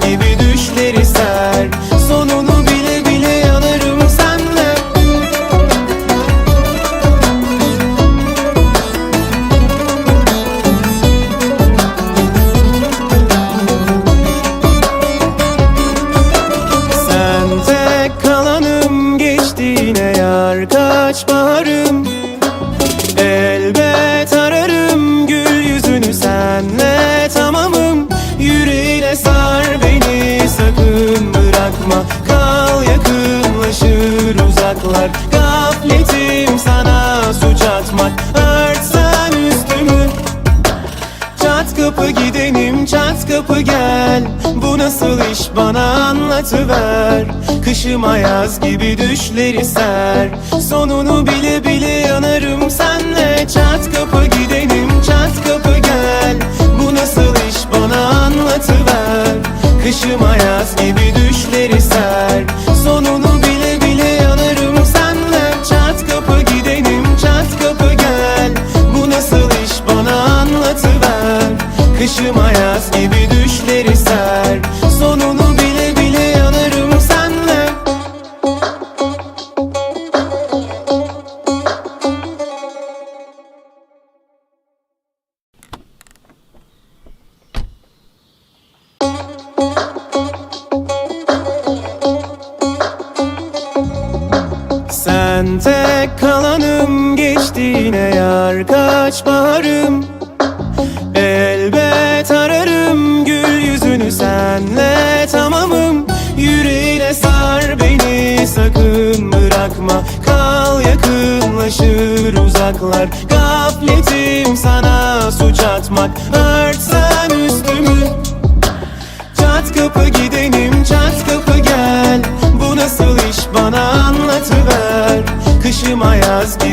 Gibi düşleri ser. Sonunu bile bile yanarım senle. Sen tek kalanım geçtiğine yar. Kaç baharım bırakma Kal yakınlaşır uzaklar. Gafletim sana suç atmak. Örtsen üstümü. Çat kapı gidenim çat kapı gel. Bu nasıl iş? Bana anlatıver. Kışım ayaz gibi düşleri ser. Sonunu bile bile yanarım senle. Çat kapı gidenim çat kapı gel. Bu nasıl iş? Bana anlatıver. Kışım ayaz gibi anlatıver Kışım ayaz gibi düşleri ser. Sonunu bile bile yanarım senle. Sen tek kalanım geçtiğine yar kaç baharım bırakma. Kal yakınlaşır uzaklar. Gafletim sana suç atmak